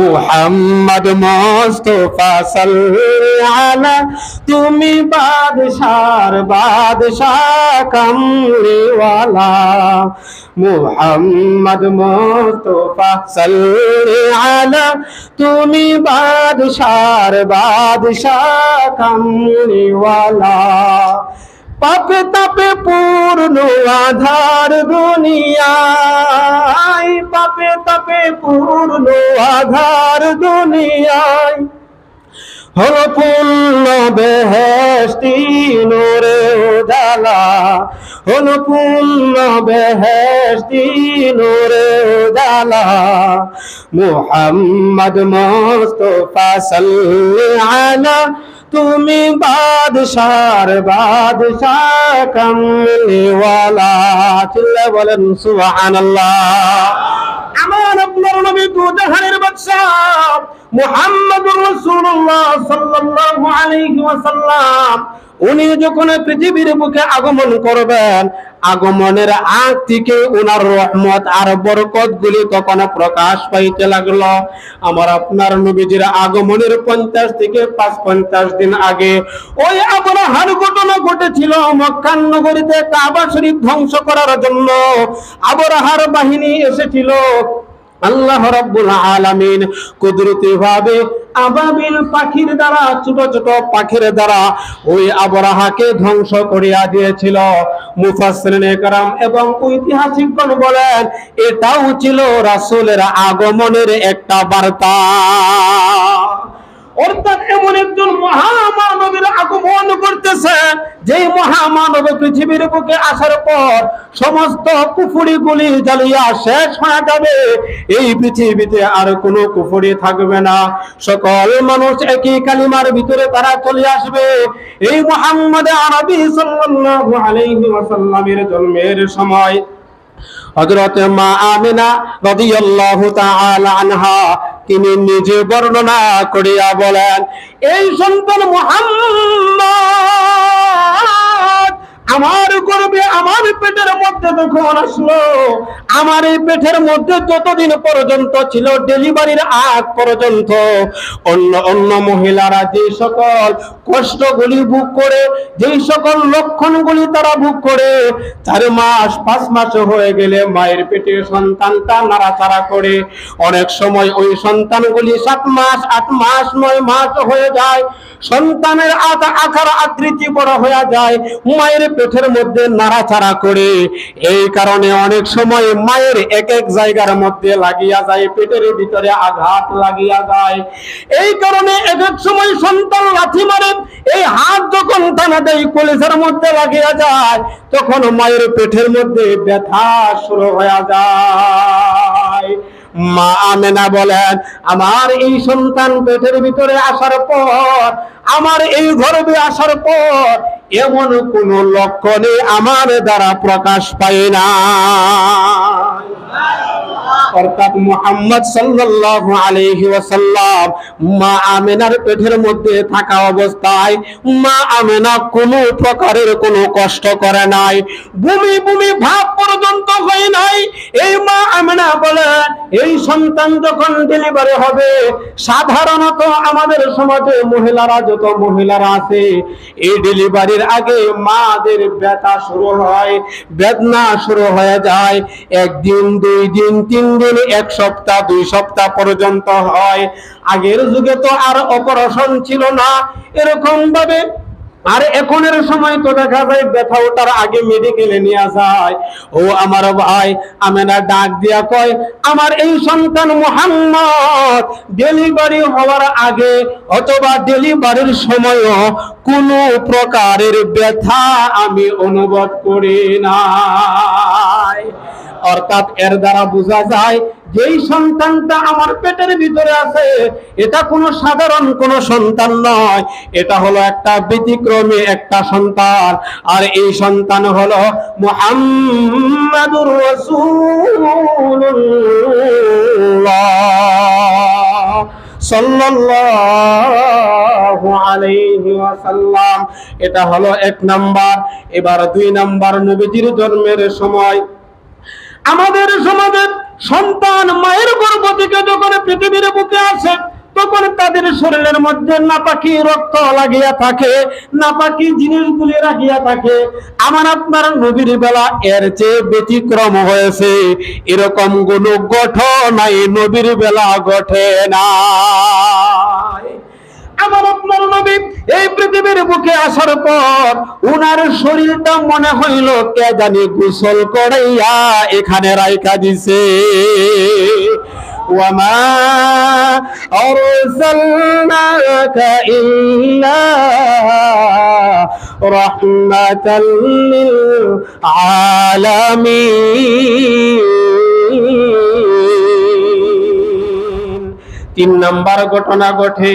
মুহাম্মদ মোস্তফা সাল্লাল্লাহু তুমি বাদশার বাদশাহ কামলিওয়ালা। মুহাম্মদ মোস্তফা সাল্লাল্লাহু তুমি বাদশার বাদশাহ কামলিওয়ালা। পাপে তাপে পূর্ণ আধার দুনিয়ায়। পাপে তাপে পূর্ণ আধার দুনিয়ায়। হল পূর্ণ বেহেস্তি নোরে উজালা। হল পূর্ণ বেহেস্তি নোরে উজালা। মুহাম্মদ মোস্তফা সাল্লাল্লাহু তুমি বাদশার বাদশাহ কামলিওয়ালা। চিল্লা বলেন সুবহানাল্লাহ। আমার আপনার নবী দু জাহানের বাদশাহ। মুহাম্মদুর রাসূলুল্লাহ সাল্লাল্লাহু আলাইহি ওয়াসাল্লাম, উনি যখন পৃথিবীর বুকে আগমন করবেন, আগমনের আগ থেকে ওনার রহমত আর বরকত গুলি তখন প্রকাশ পাইতে লাগল? আমার আপনার নবীজির আগমনের পঞ্চাশ থেকে পাঁচ পঞ্চাশ দিন আগে, ওই আবরাহার ঘটনা ঘটেছিল মক্কান নগরীতে কাবা শরীফ ধ্বংস করার জন্য। আবরাহার বাহিনী এসেছিল। আল্লাহ রব্বুল আলামিন কুদরতি ভাবে আবাবিল পাখির দ্বারা, ছোট ছোট পাখির দ্বারা ওই আবরাহাকে ধ্বংস করিয়া দিয়েছিল। মুফাসসিরিনে কারাম এবং ঐতিহাসিকগণ বলেন, এটাও ছিল রাসূলের আগমনের একটা বার্তা। অর্থাৎ এমন একজন মহামানবের আগমন করতেছে যেই মহামানব পৃথিবীর বুকে আসার পর সমস্ত কুফুরি গুলি জ্বালিয়া শেষ হয়ে যাবে। এই পৃথিবীতে আর কোনো কুফুরি থাকবে না। সকল মানুষ একই কালিমার ভিতরে তারা চলে আসবে। এই মোহাম্মদ আরবি সাল্লাল্লাহু জন্মের সময় হযরত মা আমিনা রাদিয়াল্লাহু তাআলা আনহা তিনি নিজে বর্ণনা করিয়া বলেন এই সন্তান মুহাম্মদ! আমার গর্বে, আমার পেটের মধ্যে যখন আসলো, আমার এই পেটের মধ্যে যতদিন পর্যন্ত ছিল ডেলিভারির আগ পর্যন্ত, অন্য অন্য মহিলারা যে সকল কষ্টগুলি ভোগ করে, যে সকল লক্ষণগুলি তারা ভোগ করে, চার মাস, পাঁচ মাস হয়ে গেলে মায়ের পেটে সন্তানটা নাড়াচাড়া করে, অনেক সময় ওই সন্তানগুলি সাত মাস, আট মাস, নয় মাস হয়ে যায়, সন্তানের আকা আকার আকৃতি বড় হয়ে যায়, মায়ের পেটের মধ্যে নাড়াচাড়া করে। এই কারণে অনেক সময় মায়ের এক এক জায়গার মধ্যে লাগিয়া যায়, পেটের ভিতরে আঘাত লাগিয়া যায়। এই কারণে এক এক সময় সন্তান লাথি মারে, এই হাত যখন টানা দেয়, কলেজের মধ্যে লাগিয়া যায়, তখন মায়ের পেটের মধ্যে ব্যথা শুরু হয়ে যায়। মা আমেনা বলেন, আমার এই সন্তান পেটের ভিতরে আসার পর আমার এই গর্ভে আসার পর এমন কোন লক্ষণে আমার দ্বারা প্রকাশ পায় না। অর্থাৎ অবস্থায় মা আমেনা কোনো প্রকারের কোনো কষ্ট করে নাই। ভাব পর্যন্ত হয় নাই। এই মা আমেনা এই সন্তান যখন ডেলিভারি হবে, সাধারণত আমাদের সমাজে মহিলারা যত মহিলারা আছে, এই ডেলিভারির আগে মাদের ব্যথা শুরু হয়, বেদনা শুরু হয়ে যায়। একদিন, দুই দিন, তিন দিন, এক সপ্তাহ, দুই সপ্তাহ পর্যন্ত হয়। আগের যুগে তো আর অপারেশন ছিল না। এরকম ভাবে আর এখনের সময় তো দেখা যায় ব্যথা ওঠার আগে মেডিকেলে নিয়ে যায়। ও আমার ভাই, আমেনা ডাক দিয়া কয়, আমার এই সন্তান মোহাম্মদ ডেলিভারি হওয়ার আগে অথবা ডেলিভারির সময়ও কোনো প্রকারের ব্যথা আমি অনুভব করি নাই। অর্থাৎ এর দ্বারা বোঝা যায় যেই সন্তানটা আমার পেটের ভিতরে আছে, এটা কোনো সাধারণ কোনো সন্তান নয়। এটা হলো একটা ব্যতিক্রমী একটা সন্তান। আর এই সন্তান হলো মুহাম্মাদুর ওয়াসাল্লাম। এটা হলো এক নাম্বার। এবার দুই নাম্বার নবীজির জন্মের সময় আমাদের সমাজে সন্তান মায়ের গর্ভ থেকে যখন পৃথিবীর বুকে আসে, তখন তাদের শরীরের মধ্যে নাপাকি রক্ত লাগিয়া থাকে, নাপাকি জিনিসগুলি লাগিয়া থাকে। আমার আপনার নবীর বেলা এর চেয়ে ব্যতিক্রম হয়েছে। এরকম কোন ঘটনাই নবীর বেলা ঘটে না আমার আপনার নবী এই পৃথিবীর বুকে আসার পর উনার শরীরটা মনে হইল কে জানি গোসল করাইয়া এখানে রাইখা দিছে وما أرسلناك إلا رحمة للعالمين তিন নাম্বার ঘটনা ঘটে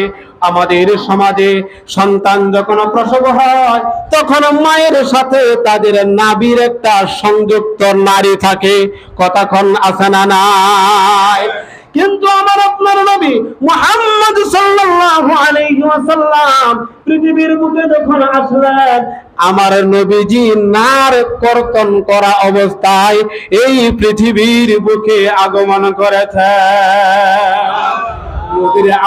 আমাদের সমাজে সন্তান যখন প্রসব হয়, তখন মায়ের সাথে তাদের নাবির একটা সংযুক্ত নারী থাকে। কতক্ষণ আছে না নাই? কিন্তু আমার আপনার নবী মুহাম্মদ ওয়াসাল্লাম পৃথিবীর বুকে যখন আসলেন, আমার নবীজি নার কর্তন করা অবস্থায় এই পৃথিবীর বুকে আগমন করেছে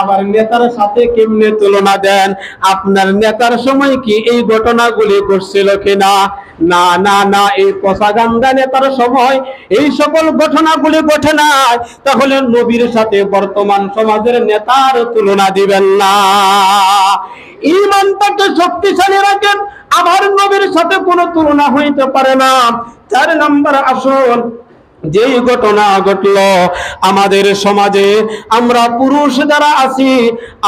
আবার নেতার সাথে কেমনে তুলনা দেন? আপনার নেতার সময় কি এই ঘটনাগুলি ঘটছিল না না না, এই নেতার সময় এই সকল ঘটনাগুলি ঘটে নাই। তাহলে নবীর সাথে বর্তমান সমাজের নেতার তুলনা দিবেন না। ইমানটাকে শক্তিশালী রাখেন, আবার নবীর সাথে কোনো তুলনা হইতে পারে না। চার নম্বর আসল যেই ঘটনা ঘটল আমাদের সমাজে, আমরা পুরুষ যারা আছি,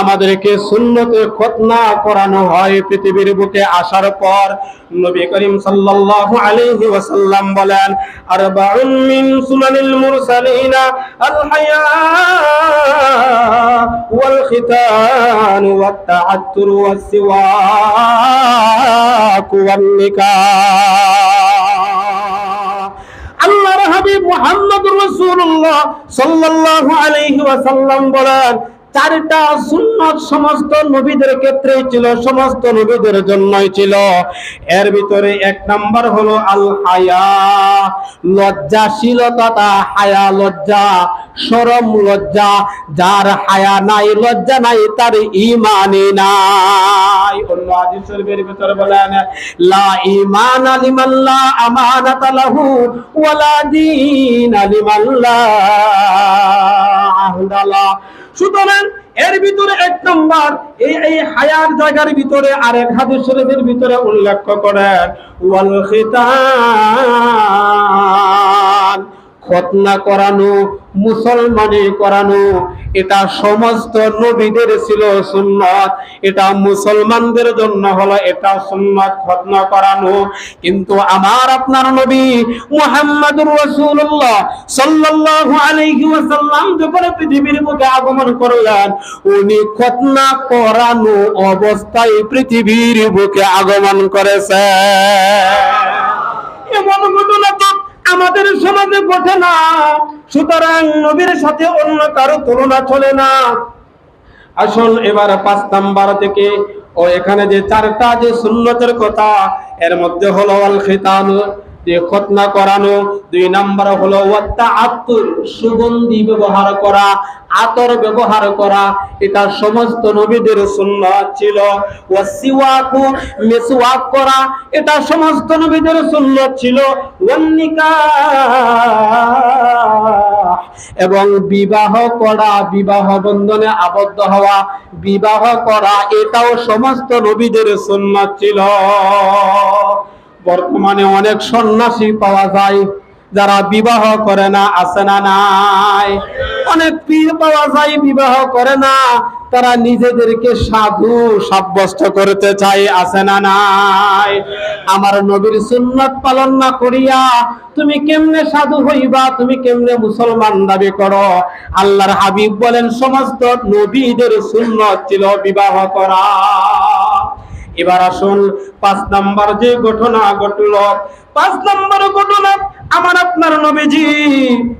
আমাদেরকে সুন্নতে খতনা করানো হয় পৃথিবীর বুকে আসার পর। নবী করিম সাল্লাল্লাহু আলাইহি ওয়াসাল্লাম বলেন, আরবাউন মিন সুনানিল মুরসালিনা আল হায়া ওয়াল খিতান ওয়াত তাআত্তুর ওয়াস সিওয়াক ওয়ান নিকাহ হাবিব মোহাম্মদ রসুল্লাহ সাল্লাহ আলাইহি ওয়াসাল্লাম চারটা সুন্নাত সমস্ত নবীদের ক্ষেত্রেই ছিল, সমস্ত নবীদের জন্যই ছিল। এর ভিতরে এক নাম্বার হলো আল হায়া লজ্জাশীলতা হায়া লজ্জা শরম লজ্জা। যার হায়া নাই, লজ্জা নাই, তার ইমানই নাই। অন্য হাদিস শরীফের ভিতরে বলেন, লা ইমান লিমান লা আমানাতা লাহু ওয়ালা দীন লিমান লা আহদালা সুতরাং এর ভিতরে এক নম্বর, এই এই হায়ার জায়গার ভিতরে আর এক হাদিস শরীফের ভিতরে উল্লেখ করেন ওয়াল খিতান খতনা করানো, মুসলমানি করানো, এটা সমস্ত নবীদের ছিল সুন্নত। এটা মুসলমানদের জন্য হলো এটা সুন্নত খতনা করানো। কিন্তু আমার আপনার নবী মুহাম্মদুর রাসূলুল্লাহ সাল্লাল্লাহু আলাইহি ওয়াসাল্লাম যখন পৃথিবীর বুকে আগমন করলেন, উনি খতনা করানো অবস্থায় পৃথিবীর বুকে আগমন করেছে এমন ঘটনা তো আমাদের সমাজে ঘটে না। সুতরাং নবীর সাথে অন্য কারও তুলনা চলে না। আসল এবার পাঁচ নাম্বার থেকে। ও এখানে যে চারটা যে সুন্নতের কথা, এর মধ্যে হলো আল খিতান খতনা করানো। দুই নাম্বার হলো আত্তুর সুগন্ধি ব্যবহার করা, আতর ব্যবহার করা। এটা সমস্ত নবীদের সুন্নাত ছিল। ওয়াসিওয়াকু মিসওয়াক করা, এটা সমস্ত নবীদের সুন্নাত ছিল। ওয়ান্নিকাহ এবং বিবাহ করা, বিবাহ বন্ধনে আবদ্ধ হওয়া, বিবাহ করা, এটাও সমস্ত নবীদের সুন্নাত ছিল। বর্তমানে অনেক সন্ন্যাসী পাওয়া যায়, যারা বিবাহ করে না, আছে না নাই। অনেক পীর পাওয়া যায়, বিবাহ করে না। তারা নিজেদেরকে সাধু, সাব্যস্ত করতে চায়, আছে না নাই। আমার নবীর সুন্নত পালন না করিয়া তুমি কেমনে সাধু হইবা, তুমি কেমনে মুসলমান দাবি করো? আল্লাহর হাবিব বলেন, সমস্ত নবীদের সুন্নত ছিল বিবাহ করা। এবার আসুন পাঁচ নাম্বার যে ঘটনা ঘটল, পাঁচ নাম্বার ঘটনা আমার আপনার নবীজি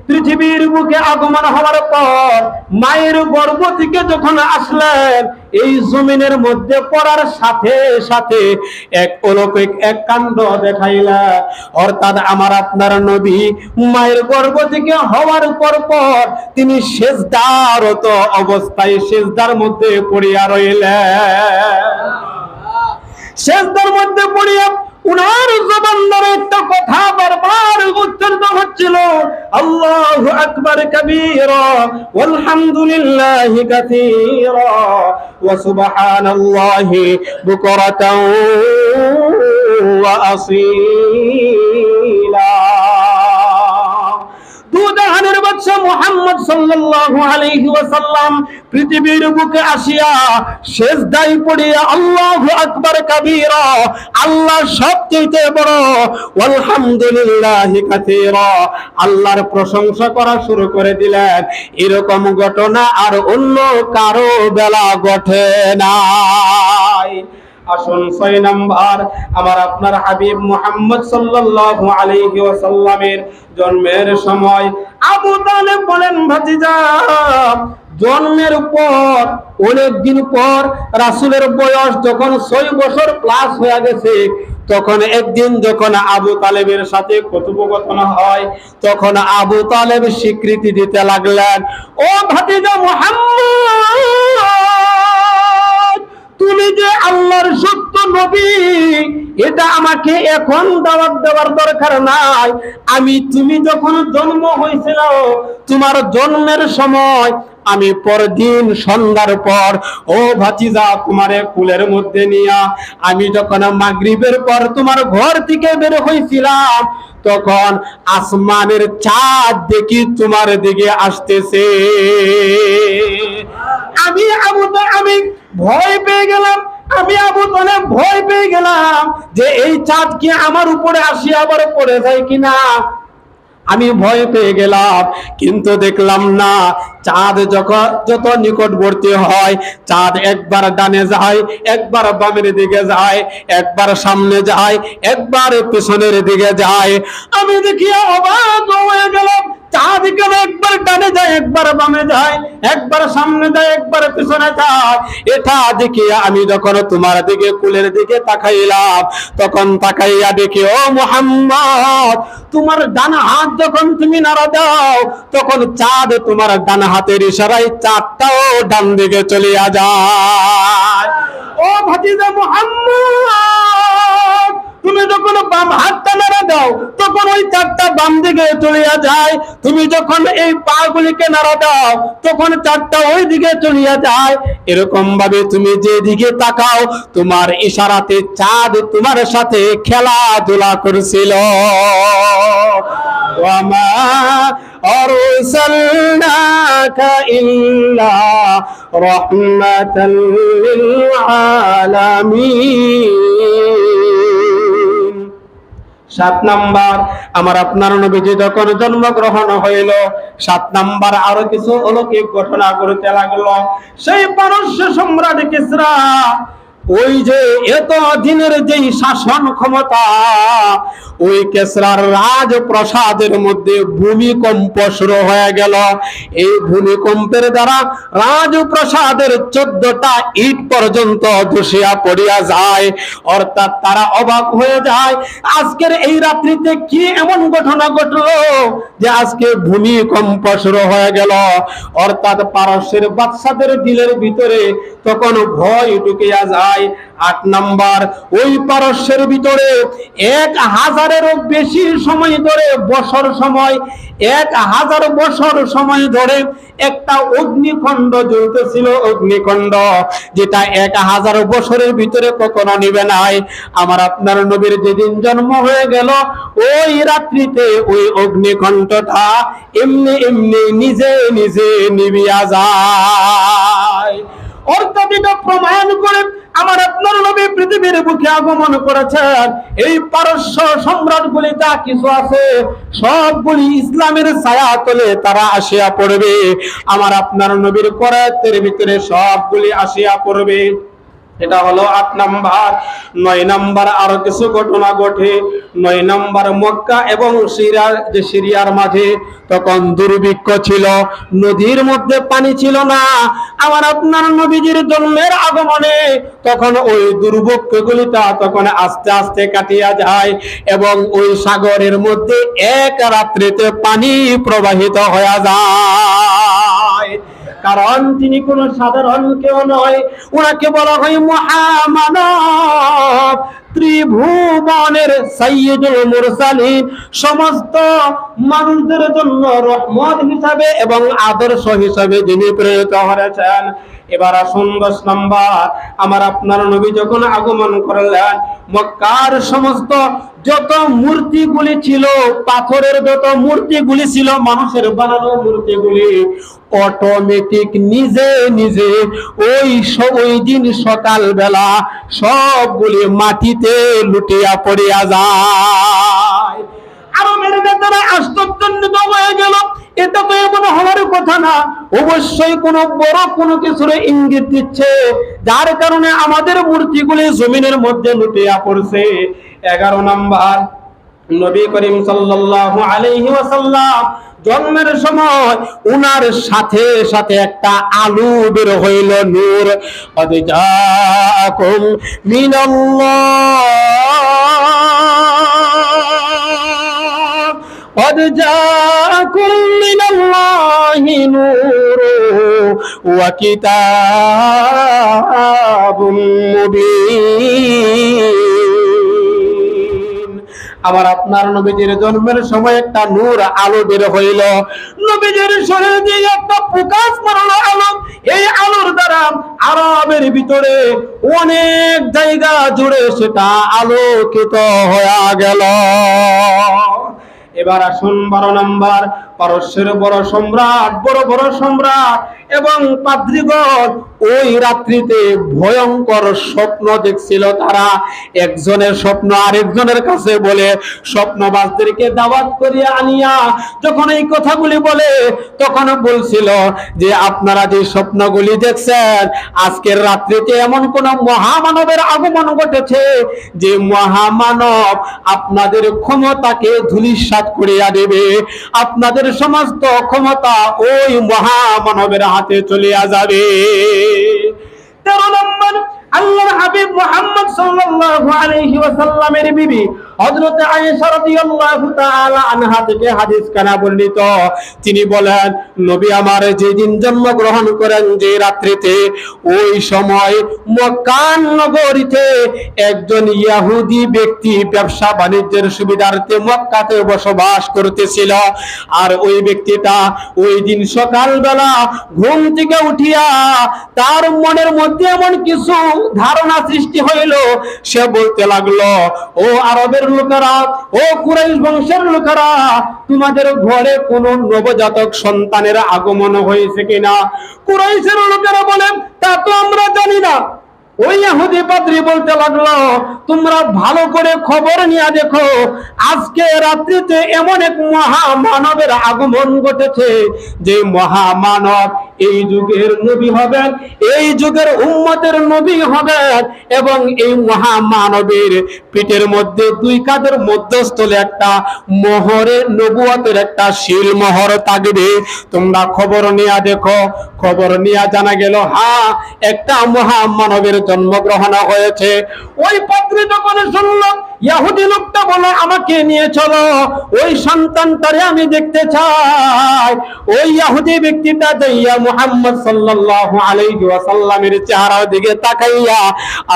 পৃথিবীর বুকে আগমন হওয়ার পর মায়ের গর্ভ থেকে যখন আসলেন, এই জমিনের মধ্যে পড়ার সাথে সাথে এক অলৌকিক এক কাণ্ড দেখাইলেন অর্থাৎ আমার আপনার নবী মায়ের গর্ভ থেকে হওয়ার পর পর তিনি শেষদারত অবস্থায় শেষদার মধ্যে পড়িয়া রইলেন। শেষদার মধ্যে পড়িয়া উনার জবান একটা কথা বারবার উচ্চারিত হচ্ছিল। আল্লাহু আকবার কাবীরা, ওয়ালহামদুলিল্লাহি কাসীরা, ওয়া সুবহানাল্লাহি বুকরাতাও ওয়া আসীলা। দুজাহানের বাদশা মুহাম্মদ সাল্লাল্লাহু আলাইহি ওয়াসাল্লাম পৃথিবীর বুকে আসিয়া সেজদায় পড়িয়া আল্লাহু আকবার কাবীরা, আল্লাহ সবচেয়ে বড়। আলহামদুলিল্লাহি কাসীরা। আল্লাহর প্রশংসা করা শুরু করে দিলেন। এরকম ঘটনা আর অন্য কারও বেলা ঘটে নাই। আসুন ছয় নাম্বার, আমার আপনার হাবিব মুহাম্মদ সাল্লাল্লাহু আলাইহি ওয়াসাল্লামের জন্মের সময় আবু তালেব বলেন, ভাতিজা, জন্মের পর অনেক দিন পর রাসূলের বয়স যখন ছয় বছর প্লাস হয়ে গেছে, তখন একদিন যখন আবু তালেবের সাথে কথোপকথন হয়, তখন আবু তালেব স্বীকৃতি দিতে লাগলেন, ও ভাতিজা মুহাম্মদ! তুমি যে আল্লাহর সত্য নবী, এটা আমাকে এখন দাওয়াত দেওয়ার দরকার নাই। আমি, তুমি যখন জন্ম হয়েছিল, তোমার জন্মের সময় আমি পরদিন সন্ধ্যার পর, ও ভাতিজা, তোমারে কুলের মধ্যে নিয়া, আমি যখন মাগরিবের পর তোমার ঘর থেকে বের হয়েছিলাম তখন আসমানের চাঁদ দেখি তোমার দিকে আসতেছে। আমি আবু আমি ভয় পেয়ে গেলাম, আমি আবু তালেব ভয় পেয়ে গেলাম যে এই চাঁদ কি আমার উপরে আসি আবার পড়ে যায় কিনা। আমি ভয় পেয়ে গেলাম, কিন্তু দেখলাম না। চাঁদ যখন যত নিকটবর্তী হয়, চাঁদ একবার ডানে যায়, একবার বামের দিকে যায়, একবার সামনে যায়, একবার পেছনের দিকে যায়। আমি দেখি অবাক হয়ে গেলাম কেন একবার যায় একবার যায়, একবার একবার পেছনে এটা আমি যখন তোমার দিকে, কুলের দিকে তখন তাকাইয়া দেখি, ও তোমার ডান হাত যখন তুমি নাড়া দাও, তখন চাঁদ তোমার ডান হাতের ইশারায় চাঁদটাও ডান দিকে চলিয়া যায়। ও ভাতিজা মোহাম্মদ তুমি যখন বাম হাতটা নাড়া দাও তখন ওই চারটা বাম দিকে চলিয়া যায় তুমি যখন এই পা গুলিকে নাড়া দাও তখন চারটা ওই দিকে চলিয়া যায় এরকম ভাবে তুমি যে দিকে তাকাও তোমার ইশারাতে চাঁদ তোমার সাথে খেলাধুলা করছিল ওয়ামা أرسلناك إلا رحمة للعالمين সাত নাম্বার, আমার আপনার নবীজি যখন জন্মগ্রহণ হইল, সাত নাম্বার আরও কিছু অলৌকিক ঘটনা করতে লাগল। সেই পারস্য সম্রাট কিসরা ওই যে এত দিনের যেই শাসন ক্ষমতা, ওই কেসরার রাজপ্রসাদের মধ্যে ভূমিকম্প শুরু হয়ে গেল। এই ভূমিকম্পের দ্বারা রাজপ্রসাদের চোদ্দটা ইট পর্যন্ত ধসিয়া পড়িয়া যায়। অর্থাৎ তারা অবাক হয়ে যায়, আজকের এই রাত্রিতে কি এমন ঘটনা ঘটলো যে আজকে ভূমিকম্প শুরু হয়ে গেল? অর্থাৎ পারস্যের বাচ্চাদের দিলের ভিতরে তখন ভয় ঢুকিয়া যায়। আট নাম্বার, ওই পারস্যের ভিতরে এক হাজারেরও বেশি সময় ধরে, বছর সময়, এক হাজার বছর সময় ধরে একটা জ্বলতেছিল যেটা এক হাজার বছরের ভিতরে কখনো নিবে নাই। আমার আপনার নবীর যেদিন জন্ম হয়ে গেল, ওই রাত্রিতে ওই অগ্নিখণ্ডটা এমনি এমনি নিজে নিজে নিবিয়া যায়। প্রমাণ করে আমার আপনার নবী পৃথিবীর আগমন করেছেন। এই পারস্য যা কিছু আছে, সবগুলি ইসলামের তারা আসিয়া পড়বে। আমার আপনার নবীর করাতের ভিতরে সবগুলি আসিয়া পড়বে। এটা হলো আট নাম্বার। নয় নাম্বার আরও কিছু ঘটনা ঘটে। নয় নাম্বার মক্কা এবং সিরিয়ার যে সিরিয়ার মাঝে তখন দুর্ভিক্ষ ছিল। নদীর মধ্যে পানি ছিল না। আমার আপনার নবীজির জন্মের আগমনে তখন ওই দুর্ভিক্ষগুলিটা তখন আস্তে আস্তে কাটিয়া যায় এবং ওই সাগরের মধ্যে এক রাত্রিতে পানি প্রবাহিত হয়ে যায়। কারণ তিনি কোন সাধারণ কেউ নয়। ওনাকে বলা হয় মহামানব। ত্রিভুবনের সাইয়্যিদুল মুরসালিন। সমস্ত মানুষদের জন্য রহমত হিসাবে এবং আদর্শ হিসাবে যিনি প্রেরিত হয়েছেন। এবার আসুন দশ নম্বর। আমার আপনার নবী যখন আগমন করলেন, মক্কার সমস্ত যত মূর্তিগুলি ছিল, পাথরের যত মূর্তিগুলি ছিল, মানুষের বানানো মূর্তিগুলি অটোমেটিক নিজে নিজে ওই ওই দিন সকাল বেলা সবগুলি মাটিতে লুটিয়া পড়িয়া যায়। আরবের নেতারা আশ্চর্যান্বিত হয়ে গেল। এটা তো এমন হওয়ার কথা না। অবশ্যই কোনো বড় কোনো কিছুর ইঙ্গিত দিচ্ছে। যার কারণে আমাদের মূর্তিগুলি জমিনের মধ্যে লুটিয়া পড়ছে। এগারো নাম্বার, নবী করিম সাল্লাল্লাহু আলাইহি ওয়াসাল্লাম জন্মের সময় উনার সাথে সাথে একটা আলু বের হইল নূর। মিনাল্লাহ। قد جاءكم من الله نور وكتاب مبين আবার আপনার নবীজির জন্মের সময় একটা নূর আলো বের হইল নবীজির শরীর দিয়ে একটা প্রকাশ মারলো আলো এই আলোর দ্বারা আরবের ভিতরে অনেক জায়গা জুড়ে সেটা আলোকিত হয়ে গেল এবার আসুন বারো নম্বর। পারস্যের বড় সম্রাট, বড় বড় সম্রাট এবং পাদ্রিগণ ওই রাত্রিতে ভয়ঙ্কর স্বপ্ন দেখছিল তারা। একজনের স্বপ্ন আরেকজনের কাছে বলে স্বপ্নবাসদেরকে দাওয়াত করিয়া আনিয়া যখন এই কথাগুলি বলে, তখন বলছিল যে, আপনারা যে স্বপ্নগুলি দেখছেন, আজকের রাত্রিতে এমন কোন মহামানবের আগমন ঘটেছে যে মহামানব আপনাদের ক্ষমতাকে ধূলিসাৎ করিয়া দেবে। আপনাদের সমস্ত ক্ষমতা ওই মহামানবের হাতে চলিয়া যাবে। তেরো নম্বর, আল্লাহর হাবিব মোহাম্মদ সাল্লাল্লাহু আলাইহি ওয়াসাল্লামের বিবি হযরত আয়েশা রাদিয়াল্লাহু তাআলা আনহা থেকে হাদিস কানা বর্ণিত। তিনি বলেন, নবী আমার যেদিন জন্মগ্রহণ করেন যে রাত্রিতে, ওই সময় মক্কান নগরীতে একজন ইহুদি ব্যক্তি ব্যবসা বাণিজ্যের সুবিধার্থে মক্কাতে বসবাস করতেছিল। আর ওই ব্যক্তিটা ওই দিন সকালবেলা ঘুম থেকে উঠিয়া তার মনের মধ্যে এমন কিছু ধারণা সৃষ্টি হইল। সে বলতে লাগল, ও আরবের লোকেরা, ও কুরাইশ বংশের লোকেরা, তোমাদের ঘরে নবজাতক সন্তানের আগমন হয়েছে কিনা? কুরাইশের লোকেরা বলে, তা তো আমরা জানি না। ওই ইহুদি পাদ্রী বলতে লাগল, তোমরা ভালো করে খবর নিয়ে দেখো, আজকে রাত্রিতে এমন এক মহামানবের আগমন ঘটেছে, যে মহামানব এই যুগের নবী হবেন, এই যুগের উম্মতের নবী হবেন এবং এই মহামানবের পিঠের মধ্যে দুই কাঁধের মধ্যস্থলে একটা মোহরে নবুয়তের একটা শিল মোহর থাকবে। তোমরা খবর নিয়ে দেখো, খবর নিয়ে জানা গেল হ্যাঁ একটা মহামানবের জন্মগ্রহণ হয়েছে। ওই পাত্রী যখন শুনলো ইয়াহুদি লোকটা বলে, আমাকে নিয়ে চলো। ওই সন্তানটারে আমি দেখতে চাই। ওই ইয়াহুদি ব্যক্তিটা যাইয়া মুহাম্মদ সাল্লাল্লাহু আলাইহি ওয়াসাল্লামের চেহারার দিকে তাকাইয়া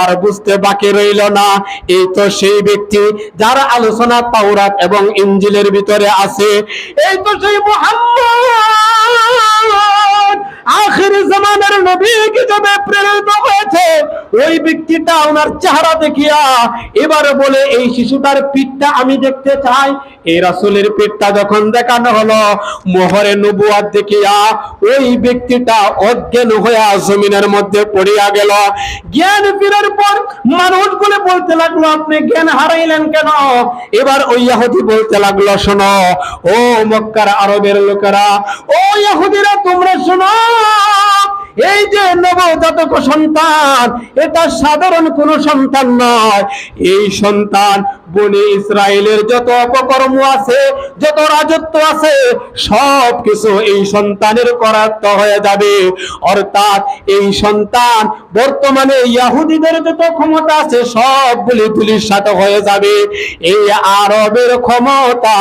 আর বুঝতে বাকি রইল না। এই তো সেই ব্যক্তি যার আলোচনা তাওরাত এবং ইনজিলের ভিতরে আছে। এই তো সেই মুহাম্মদ। আখির জামানের নবী হিসেবে প্রেরিত হয়েছে ওই ব্যক্তিটা ওনার চেহারা দেখিয়া এবার বলে, এই শিশুটার পিঠটা আমি দেখতে চাই। এই রাসুলের পিঠটা যখন দেখানো হলো, মোহরে নবুয়াত দেখিয়া ওই ব্যক্তিটা অজ্ঞান হইয়া জমিনের মধ্যে পড়িয়া গেল। জ্ঞান ফিরার পর মানুষগুলো বলতে লাগল, আপনি জ্ঞান হারাইলেন কেন? এবার ওই ইহুদি বলতে লাগল, শোনো, ও মক্কার আরবের লোকেরা, ও ইহুদিরা, তোমরা শোনো এই যে নবজাতক সন্তান এটা সাধারণ কোনো সন্তান নয়। এই সন্তান বনে ইসরায়েলের যত অপকর্ম আছে, যত রাজত্ব আছে সব কিছু এই সন্তানের করাত্ম হয়ে যাবে। অর্থাৎ এই সন্তান বর্তমানে ইয়াহুদিদের যত ক্ষমতা আছে, সবগুলি তুলির সাথে হয়ে যাবে। এই আরবের ক্ষমতা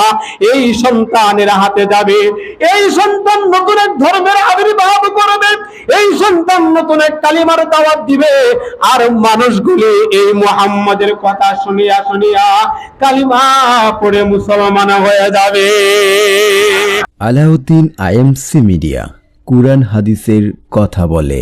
এই সন্তানের হাতে যাবে। এই সন্তান নতুন এক ধর্মের আবির্ভাব করবে। এই সন্তান নতুন এক কালিমার দাওয়াত দিবে। আর মানুষগুলি এই মুহাম্মাদের কথা শুনিয়া শুনিয়া কালিমা পড়ে মুসলমান হয়ে যাবে। আলাউদ্দিন আইএমসি মিডিয়া কুরআন হাদিসের কথা বলে।